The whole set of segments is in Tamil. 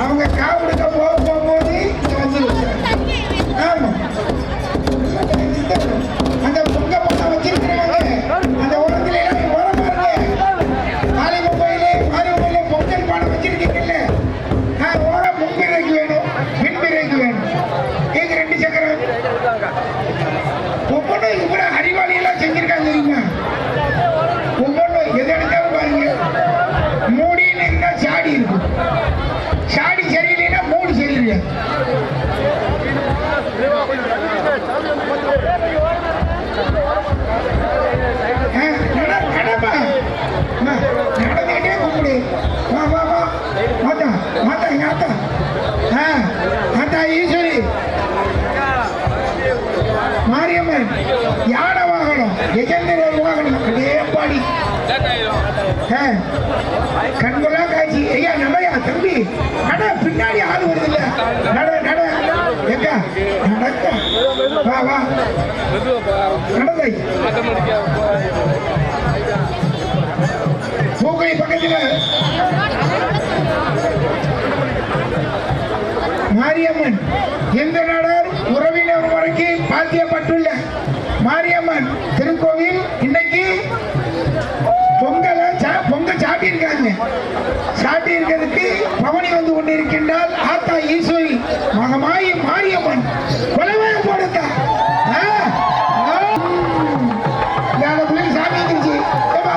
அவங்க காவலுக்கு போக போகும்போது இங்க வந்து ஆமா. அந்த பொங்க பணம் வச்சிருக்கிறவங்க அந்த உரத்துல எல்லாம் உரம் பாருங்க. மாலிகை கோயிலே மாரியம்மன் கோயிலே பொங்கல் வச்சிருக்கீங்கல்ல. நான் உரம் முன்பிறைக்கு வேணும் பின்பிறைக்கு வேணும். ஏங்க ரெண்டு சக்கரம்? ஒவ்வொன்றும் மாத்தா, ஆத்தா. ஆ, ஆத்தா ஈஸ்வரி. மாரியம்மன் யானை வாகனம் எஜேந்திர வாகனம் அடேப்பாடி கண்கொள்ளா காட்சி ஐயா நடையா தம்பி நட பின்னாடி ஆள் வருது இல்ல நட நட எக்கா நடக்க வா வா நடந்தை பாத்தியப்பட்டுள்ள மாரியம்மன் திருக்கோவில் இன்னைக்கு பொங்கலை சா- பொங்கல் சாட்டி இருக்காங்க சாட்டி இருக்கிறதுக்கு பவனி வந்து கொண்டிருக்கின்றால் ஆத்தா ஈஸ்வரி மகமாயி மாரியம்மன். கொலவே போடுத்தா. ஆ, ஆ. இந்த அந்த சாமி வந்துருச்சு ஏப்பா,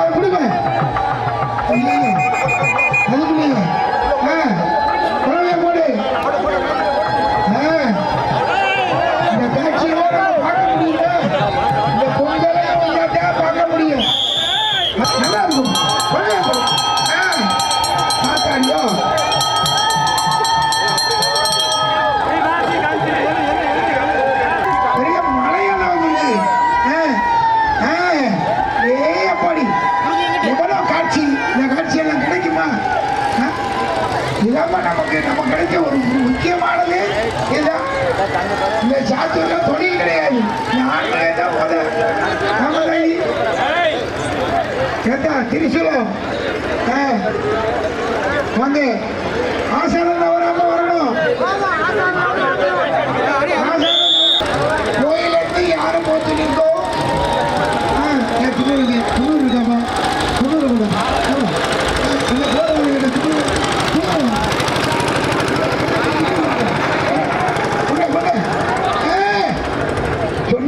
இதாம நமக்கு நம்ம கிடைக்க ஒரு முக்கியமானது இதுதான் இந்த சாத்தூர்ல தொழில் கிடையாது. கேட்டா திருச்சூலம் வந்து ஆசாரம் வராம வரணும். கோயிலிருந்து யாரும் போச்சு நிற்கும்.